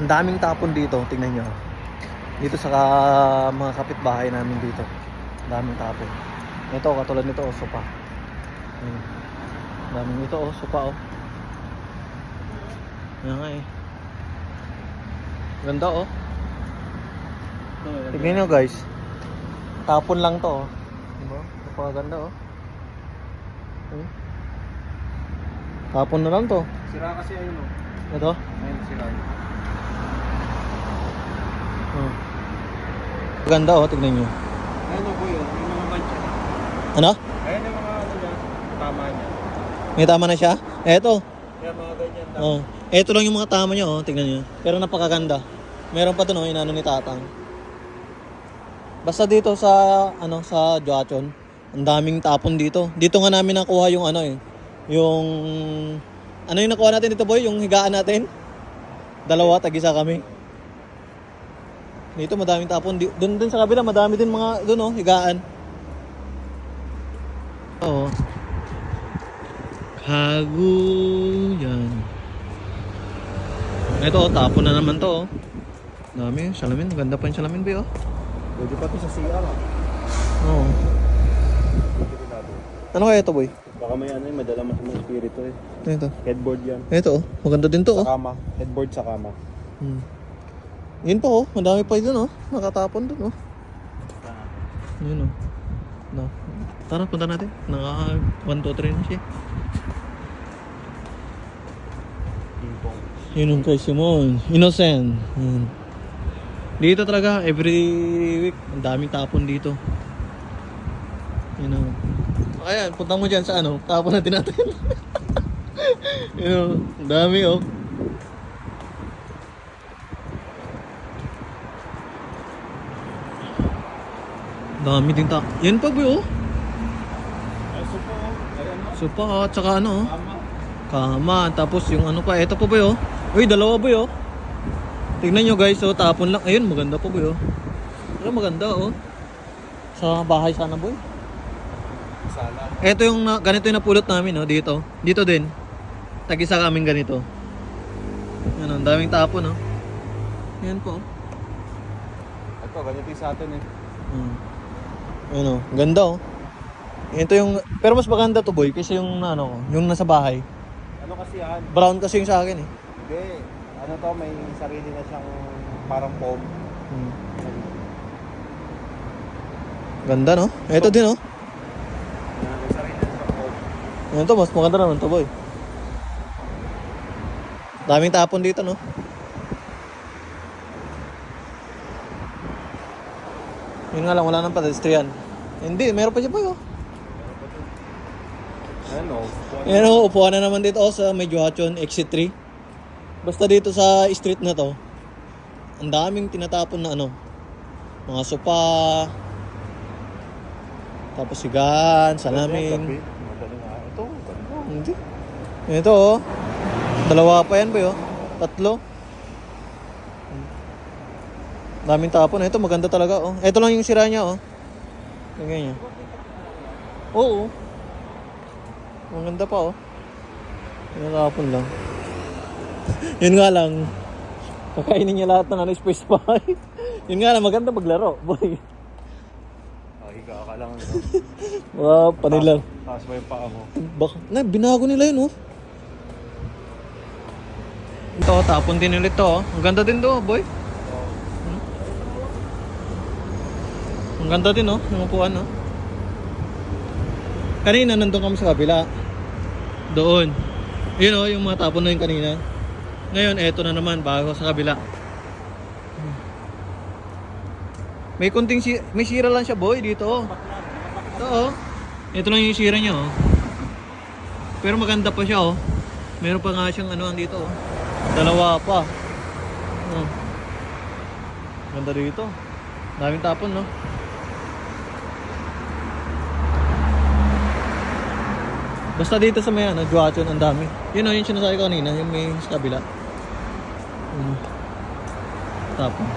Ang daming tapon dito, tingnan nyo. Dito sa ka- mga kapitbahay namin dito. Ang daming tapon. Ito, katulad nito, oh, sopa. Ayan. Ang daming ito, oh, sopa, oh. Yan nga eh. Ganda, oh. Tignan nyo, guys. Tapon lang to, oh. Diba? Napakaganda, oh. Hmm? Tapon na lang to. Sira kasi ayun o. Ito? Ayun, sira yun. Ganda oh, tignan nyo. Ayun o, boy, oh. Yung mga mancha. Ano? Ayun yung mga ano niya. Tama niya. May tama na siya? Eto. Kaya mga ganyan lang. Oh. Eto lang yung mga tama niya oh, tignan nyo. Pero napakaganda. Meron pa doon oh, inano ni Tatang. Basta dito sa ano sa Joachon, ang daming tapon dito. Dito nga namin nakuha yung ano eh, yung ano yung nakuha natin dito boy, yung higaan natin. Dalawa, tag-isa kami. Dito madaming tapon. Doon din sa kabila, madami din mga doon oh, higaan. Oo. Kago yan. Ito, oh, tapon na naman to. Oh. Dami, salamin. Ganda pa yung salamin, be, oh. Pwede pa ito sa CR ah. Oo. Ano kaya ito, boy? Baka may ano yung madala mas mga espiritu eh. Ano ito? Headboard yan. Ito, oh. Maganda din to, Sa oh. kama. Headboard sa kama. Hmm. Yun pa, oh. Madami pa yun, oh. Nakatapon dun, oh. Yun, oh. No. Tara, punta natin. Naka 1, 2, 3 na siya. Yun yung kay Simon. Innocent. Yun. Dito talaga, every week, ang daming tapon dito. You know. Ayan, punta mo dyan sa ano, tapon natin natin. you know, ang dami oh. Dami din ta. Yan pa boy oh. Ay, supo oh. Ayun o. Supa at saka ano oh. Kama. Kama, tapos yung ano pa, eto pa boy oh. Uy, dalawa boy oh. Tignan nyo guys, oh, tapon lang. Ayun, maganda pa boy oh. Ano maganda oh. Sa bahay sana boy. Sala. Eto yung na, ganito yung napulot namin oh, dito. Dito din. Tag-isa kaming ganito. Ano, ang daming tapon oh. Yan po. Ito, ganito yung sa atin eh. Hmm. Ano, ganda oh. Ito yung, pero mas maganda to boy kasi yung ano, yung nasa bahay. Ano kasi yan? Brown kasi yung sa akin eh. Hindi. Ano to, may sarili na siyang parang foam. Hmm. Ganda no? Ito din oh. May sarili na siyang foam. Yan to, mas maganda naman to boy. Daming tapon dito no? Yun nga lang, wala nang pedestrian. Hindi, meron pa siya boy oh. Ano? Yan oh, upuan na naman dito oh, sa may Joachon Exit 3. Basta dito sa street na to, ang daming tinatapon na ano, mga sopa, tapos sigaan, salamin. Madali nga. Ito. Hindi. Ito oh. Dalawa pa yan ba oh? Tatlo. Daming tapon. Ito maganda talaga oh. Ito lang yung sira niya oh. Tingnan niya. Oo. Maganda pa oh. Yung tapon lang. Yun nga lang. Kakainin niya lahat ng ano, space pa. Yun nga lang, maganda maglaro. Boy. Ah, higa ka lang. Mga panila. Tapos mo yung paa mo. Baka, na, binago nila yun, oh. Ito, tapon din ulit to, oh. Ang ganda din to, boy. Ang ganda din, oh. Yung upuan, oh. Kanina, nandun kami sa kabila. Doon. Yun, oh, yung mga tapon na yun kanina. Ngayon, eto na naman, bago sa kabila. May kunting si may sira lang siya, boy, dito, oh. Ito, oh. Ito lang yung sira niya, oh. Pero maganda pa siya, oh. Meron pa nga siyang ano dito, oh. Dalawa pa. Oh. Ganda dito. Daming tapon, no? Basta dito sa may ano, Joachon, ang dami. Yun o, yung sinasabi ko kanina, yung may sa kabila. Hmm. Tapon.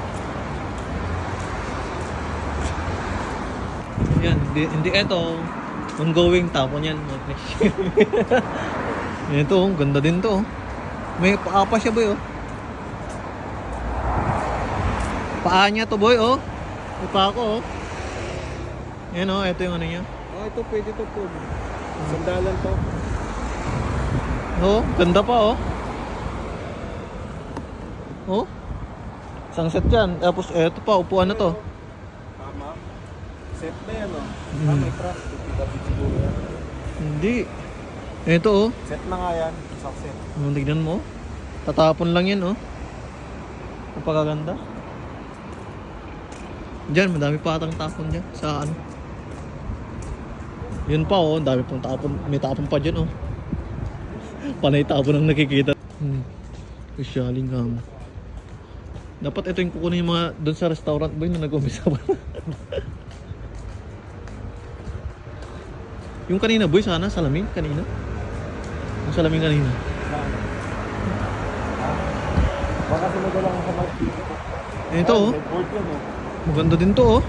Yan, hindi, hindi eto. Ongoing tapon yan. Ito, oh, ganda din to. oh. May paapa siya ba yun? Paa niya to boy, oh. May paa ko, oh. Yan, oh. Ito yung ano niya. Oh, ito pwede to po. Sandalan to. Oh, ganda pa, oh. Oh. Isang set yan. Tapos, eto pa, upuan na to. Tama. Set na yan oh. Mm. Ah, may truck. Kapit siguro yan. Hindi. Ito, oh. Set na nga yan. Isang set. Oh, tignan mo. Tatapon lang yan, oh. Ang pagkaganda. Diyan, madami pa atang tapon dyan. Sa ano. Yun pa, oh. Dami pang tapon. May tapon pa dyan, oh. Panay tapon ang nakikita. Hmm. Krisyaling gamo. Dapat ito yung kukunin yung mga doon sa restaurant boy na nag-umpisa pa. yung kanina boy, sana salamin kanina. Yung salamin kanina. Baka sunod lang sa mag... Ito, oh. Oh. Maganda din to, oh.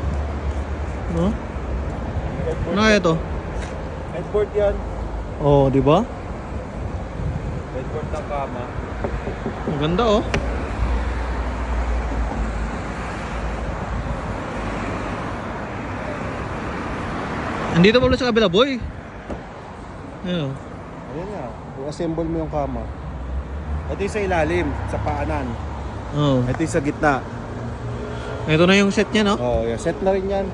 No? Ano kaya to? Headboard yan. Oh, di ba? Headboard ng kama. Maganda, oh. Andito pa ulit sa kabila, boy. Ayun, oh. Ayan nga. I-assemble mo yung kama. Ito yung sa ilalim, sa paanan. Oh. Ito yung sa gitna. Ito na yung set niya, no? Oh, yeah. set na rin yan.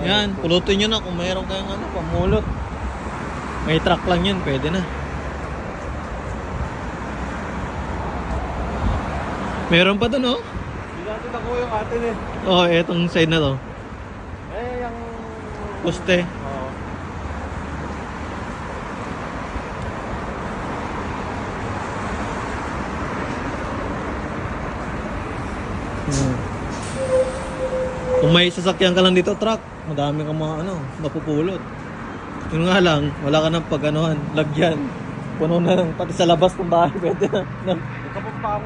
Yan, pulutin nyo na kung mayroon kayong ano, pamulot. May truck lang yan, pwede na. Meron pa dun, oh. Hindi natin ako yung atin eh. Oh, etong side na to. Eh, yung... Poste. Oo. Hmm. Kung may sasakyan ka lang dito, truck, madami kang mga ano, mapupulot. Yun nga lang, wala ka ng pag anuhan, lagyan. Puno na lang, pati sa labas ng bahay, pwede na. Pa